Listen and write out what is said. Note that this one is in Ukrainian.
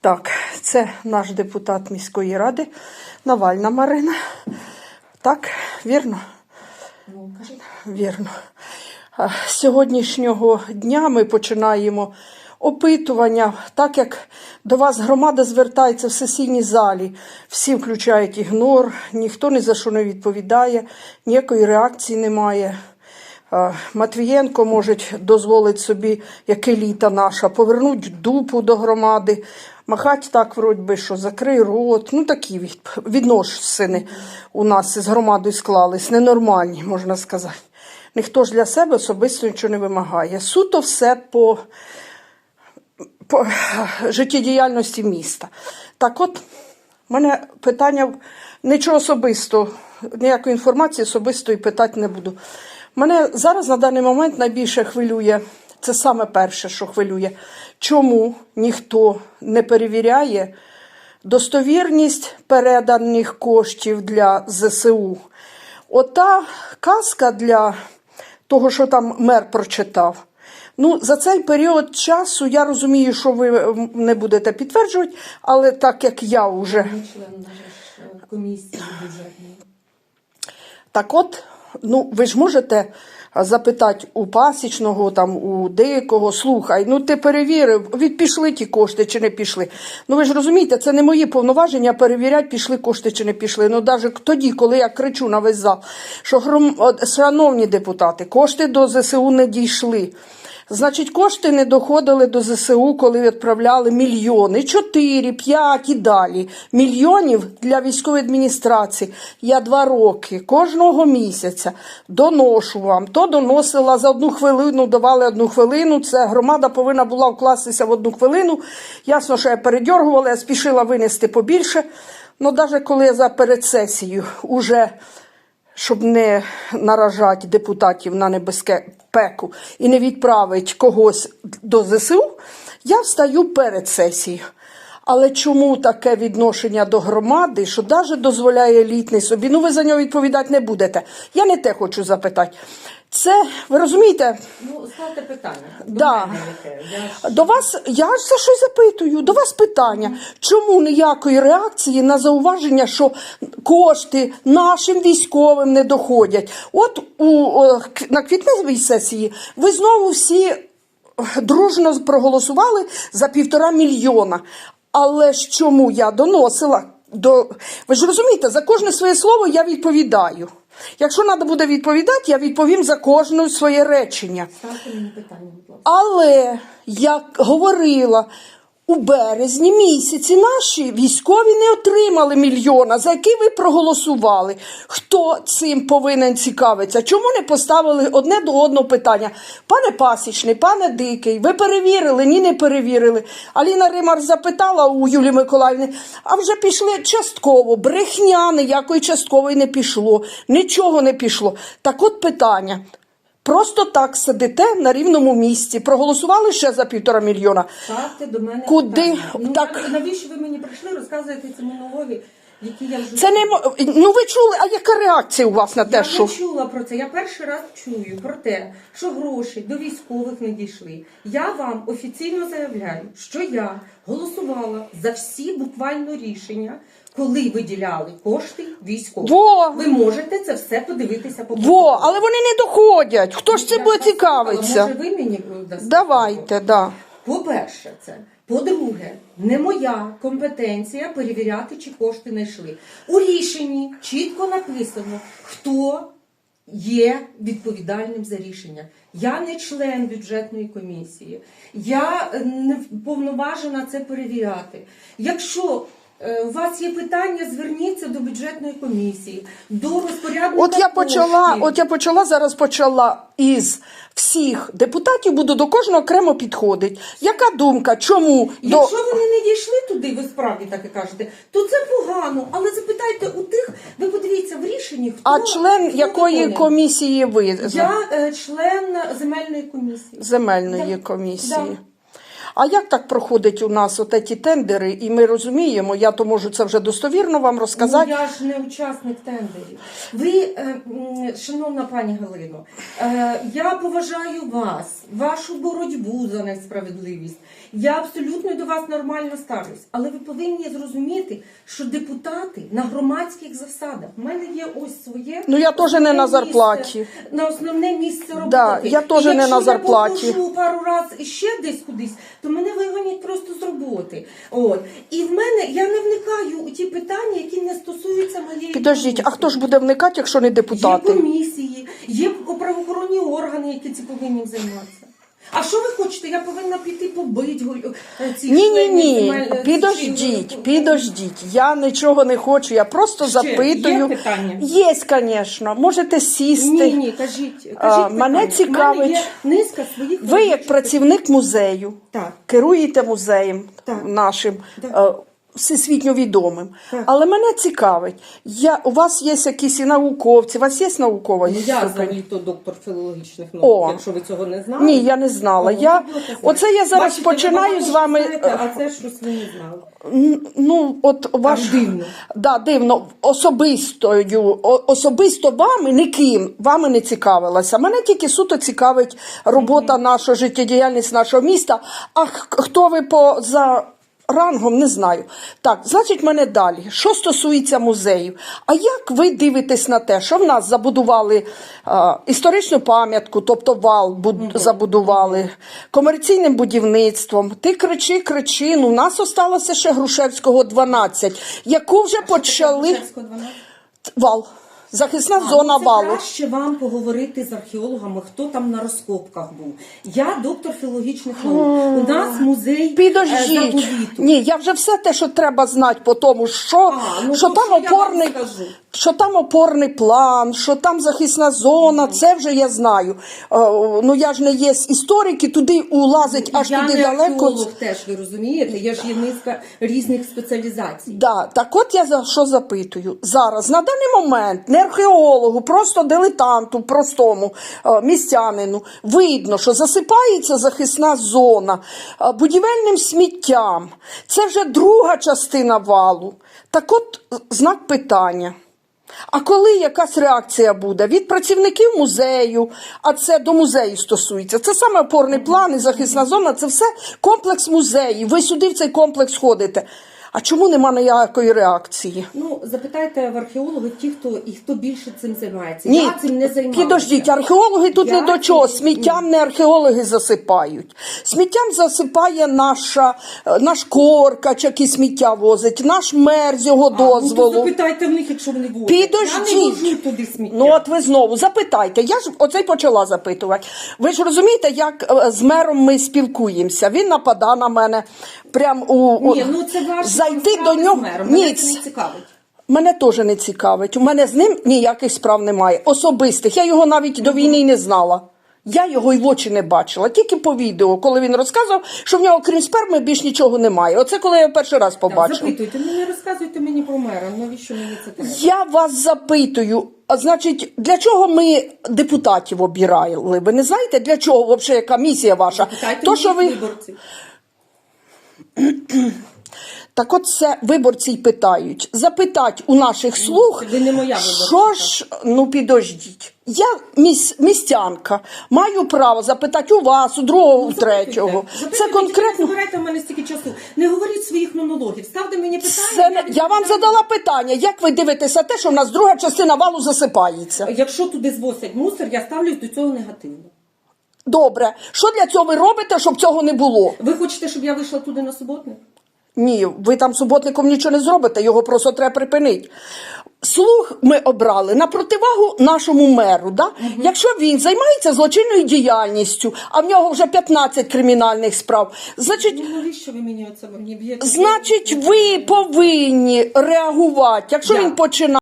Так, це наш депутат міської ради Навальна Марина. Так, вірно? Вірно. З сьогоднішнього дня ми починаємо опитування, так як до вас громада звертається в сесійній залі. Всі включають ігнор, ніхто ні за що не відповідає, ніякої реакції немає. Матвієнко може дозволити собі, як еліта наша, повернути дупу до громади, махати так, вроді що закрий рот. Ну такі від, відносини у нас з громадою склались, ненормальні, можна сказати. Ніхто ж для себе особисто нічого не вимагає. Суто все по, по життєдіяльності міста. Так от, в мене питання нічого особистого, ніякої інформації особистої питати не буду. Мене зараз на даний момент найбільше хвилює, це саме перше, що хвилює, чому ніхто не перевіряє достовірність переданих коштів для ЗСУ. Ота казка для того, що там мер прочитав. Ну, за цей період часу я розумію, що ви не будете підтверджувати, але так як я вже член е, комісії бюджетної. Так от, ну ви ж можете запитати у пасічного, там, у дикого, слухай, ну ти перевірив, від пішли ті кошти чи не пішли. Ну ви ж розумієте, це не мої повноваження перевіряти, пішли кошти чи не пішли. Ну навіть тоді, коли я кричу на весь зал, що шановні депутати, кошти до ЗСУ не дійшли. Значить, кошти не доходили до ЗСУ, коли відправляли мільйони, 4, 5 і далі. Мільйонів для військової адміністрації. Я два роки кожного місяця доношу вам. То доносила за одну хвилину, давали одну хвилину. Це громада повинна була вкластися в одну хвилину. Ясно, що я передьоргувала, я спішила винести побільше. Ну, навіть коли я за перед сесією уже щоб не наражати депутатів на небезпеку і не відправити когось до ЗСУ, я встаю перед сесією. Але чому таке відношення до громади, що навіть дозволяє елітний собі? Ну, ви за нього відповідати не будете. Я не те хочу запитати. Це, ви розумієте, Ну, ставте питання. До Да. мене яке. Я ж- до вас, я ж за щось запитую, до вас питання. Чому ніякої реакції на зауваження, що кошти нашим військовим не доходять? От у, о, к- на квітневій сесії ви знову всі дружно проголосували за півтора мільйона. Але ж чому я доносила до. Ви ж розумієте, за кожне своє слово я відповідаю. Якщо треба буде відповідати, я відповім за кожне своє речення. Ставте мені питання, будь ласка. Але я говорила, у березні місяці наші військові не отримали мільйона, за який ви проголосували. Хто цим повинен цікавитися? Чому не поставили одне до одного питання? Пане Пасічний, пане Дикий, ви перевірили? Ні, не перевірили. Аліна Римар запитала у Юлії Миколаївни, а вже пішли частково. Брехня ніякої часткової не пішло, нічого не пішло. Так от питання. Просто так сидите на рівному місці. Проголосували ще за півтора мільйона. Ставте до мене Куди? питання. Ну, Так. навіщо ви мені прийшли, розказуєте ці монологи, які я вже... Це не мо- ну ви чули, а яка реакція у вас на те, Я що не чула про це. Я перший раз чую про те, що гроші до військових не дійшли. Я вам офіційно заявляю, що я голосувала за всі буквально рішення, коли виділяли кошти військовим. Во! Ви можете це все подивитися по во, але вони не доходять. Хто ж це Я буде цікавитися? Може, ви мені дасте? Давайте, да. По-перше, це. По-друге, не моя компетенція перевіряти, чи кошти знайшли. У рішенні чітко написано, хто є відповідальним за рішення. Я не член бюджетної комісії. Я е, не повноважена це перевіряти. Якщо у вас є питання, зверніться до бюджетної комісії, до розпорядника От я почала, от я почала зараз почала із всіх депутатів, буду до кожного окремо підходити. Яка думка? Чому до Якщо вони не дійшли туди, ви справді так і кажете, то це погано. Але запитайте у тих, ви подивіться в рішенні, хто а член хто якої виконує. комісії ви Я е, член земельної комісії. земельної Да. комісії? Да. А як так проходить у нас от ці тендери, і ми розуміємо, я то можу це вже достовірно вам розказати. Ну, я ж не учасник тендерів. Ви, е, шановна пані Галино, е, я поважаю вас, вашу боротьбу за несправедливість. Я абсолютно до вас нормально ставлюсь, але ви повинні зрозуміти, що депутати на громадських засадах. У мене є ось своє Ну, я теж не на місце- зарплаті. на основне місце роботи. Да, я теж не на зарплаті. Я пару раз ще десь кудись, то мене вигонять просто з роботи. От. І в мене я не вникаю у ті питання, які не стосуються моєї Підождіть, а хто ж буде вникати, якщо не Є депутати? комісії, є правоохоронні органи, які ці повинні займатися. А що ви хочете? Я повинна піти побити е, Ні, ні, ні. е, Підождіть, підождіть. Я нічого не хочу. Я просто Ще запитую. є питання? Є, звісно. Можете сісти. Ні, ні, кажіть, кажіть А, мене питання. цікавить- мене є низка своїх Ви, як працівник музею, Так. керуєте музеєм Так. нашим. Так. Е, Всесвітньо відомим. Але мене цікавить, я, у вас є якісь і науковці, у вас є наукова Ну, я ступень? взагалі то доктор філологічних О. наук, якщо ви цього не знали. Ні, я не знала. О, Я, оце я зараз Бачите, починаю з вами. е, знаєте, а це щось ви не знали. Н- Ну, от ваш дивно. Да, дивно. Особистою, о- особисто вами ніким вами не цікавилася. Мене тільки суто цікавить робота наша, життєдіяльність нашого міста. А х- хто ви по за рангом, не знаю. Так, значить, мене далі. Що стосується музею, а як ви дивитесь на те, що в нас забудували а, історичну пам'ятку, тобто вал буд- забудували комерційним будівництвом? Ти кричи, кричи. Ну, у нас осталося ще Грушевського 12, яку вже почали Грушевського 12? вал. Захисна А, зона ну, це валу. краще вам поговорити з археологами, хто там на розкопках був. Я доктор філологічних наук. У нас музей е, Підождіть. заповіту. Ні, я вже все те, що треба знати по тому, що, А, ну, що то там що я вам опорний. скажу? Що там опорний план, що там захисна зона, це вже я знаю. Е, ну я ж не є історик і туди улазить аж я туди не далеко. археолог теж, ви розумієте? Я ж є низка різних спеціалізацій. Да, так от я за що запитую. Зараз, на даний момент, не археологу, просто дилетанту, простому е, містянину, видно, що засипається захисна зона е, будівельним сміттям. Це вже друга частина валу. Так от е, знак питання. А коли якась реакція буде від працівників музею, а це до музею стосується, це саме опорний план і захисна зона, це все комплекс музеїв. Ви сюди в цей комплекс ходите. А чому нема ніякої реакції? Ну, запитайте в археологів ті, хто і хто більше цим займається. Ні, я цим не займаюся. підождіть, археологи тут Я не до чого. цим- Сміттям не археологи засипають. Сміттям засипає наша, е, наш коркач, який сміття возить, наш мер з його А, ну, то дозволу. запитайте в них, якщо вони будуть. Підождіть. Я не вожу туди сміття. Ну от ви знову запитайте. Я ж оце й почала запитувати. Ви ж розумієте, як е, з мером ми спілкуємося. Він напада на мене. Прям у, Ні, ну це ваш зайти до нього. не цікавить. Мене теж не цікавить. У мене з ним ніяких справ немає. Особистих. Я його навіть до війни й не знала. Я його й в очі не бачила, тільки по відео, коли він розказував, що в нього крім сперми більш нічого немає. Оце коли я перший раз побачила. запитуйте, не розказуйте мені про мера. Навіщо мені це треба? Я вас запитую, а значить, для чого ми депутатів обирали? Ви не знаєте, для чого взагалі яка місія ваша? Запитайте То, що ви... виборців. Так от це виборці й питають. Запитать у наших слуг, ви не моя що ж, ну підождіть. Я міс, містянка, маю право запитати у вас, у другого, у третього. Запитуйте. Це конкретно. Не в мене стільки часу. Не говоріть своїх монологів. Ставте мені питання. Це не... Я вам задала питання, як ви дивитеся те, що в нас друга частина валу засипається? Якщо туди звозять мусор, я ставлюсь до цього негативно. Добре, що для цього ви робите, щоб цього не було? Ви хочете, щоб я вийшла туди на суботник? Ні, ви там суботником нічого не зробите, його просто треба припинити. Слух ми обрали на противагу нашому меру. Да? Якщо він займається злочинною діяльністю, а в нього вже 15 кримінальних справ, значить, Ну навіщо ви мені оце мені б'єте? значить, ви повинні реагувати. Якщо Я. він починає.